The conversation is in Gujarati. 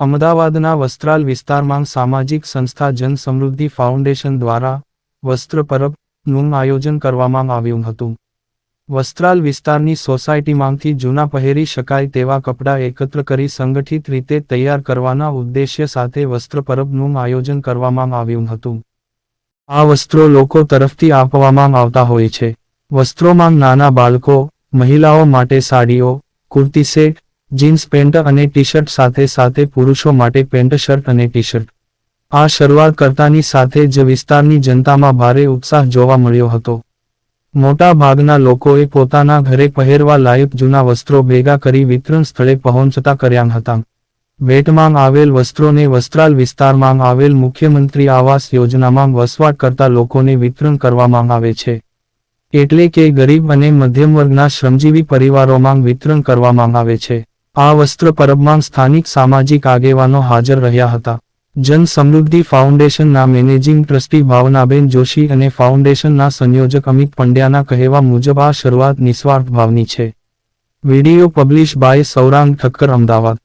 અમદાવાદના વસ્ત્રાલ વિસ્તારમાં સામાજિક સંસ્થા જન સમૃદ્ધિ ફાઉન્ડેશન દ્વારા વસ્ત્ર પરબનું આયોજન કરવામાં આવ્યું હતું. વસ્ત્રાલ વિસ્તારની સોસાયટીમાંથી જૂના પહેરી શકાય તેવા કપડાં એકત્ર કરી સંગઠિત રીતે તૈયાર કરવાના ઉદ્દેશ્ય સાથે વસ્ત્ર પરબનું આયોજન કરવામાં આવ્યું હતું. આ વસ્ત્રો લોકો તરફથી આપવામાં આવતા હોય છે. વસ્ત્રોમાં નાના બાળકો, મહિલાઓ માટે સાડીઓ, કુર્તી સેટ જીન્સ પેન્ટ અને ટી શર્ટ સાથે સાથે પુરુષો માટે પેન્ટ શર્ટ અને ટી શર્ટ આ શરૂઆત કરતાની સાથે જ વિસ્તારની જનતામાં ભારે ઉત્સાહ જોવા મળ્યો હતો. મોટા ભાગના લોકોએ પોતાના ઘરે પહેરવા લાયક જૂના વસ્ત્રો ભેગા કરી વિતરણ સ્થળે પહોંચતા કર્યા હતા. ભેટમાં આવેલ વસ્ત્રોને વસ્ત્રાલ વિસ્તારમાં આવેલ મુખ્યમંત્રી આવાસ યોજનામાં વસવાટ કરતા લોકોને વિતરણ કરવામાં આવે છે. એટલે કે ગરીબ અને મધ્યમ વર્ગના શ્રમજીવી પરિવારોમાં વિતરણ કરવામાં આવે છે. આ વસ્ત્ર પરબમાં સ્થાનિક સામાજિક આગેવાનો હાજર રહ્યા હતા. જન સમૃદ્ધિ ફાઉન્ડેશનના મેનેજિંગ ટ્રસ્ટી ભાવનાબેન જોશી અને ફાઉન્ડેશનના સંયોજક અમિત પંડ્યાના કહેવા મુજબ આ શરૂઆત નિસ્વાર્થ ભાવની છે. Video publish by Saurang Thakkar Ahmedabad.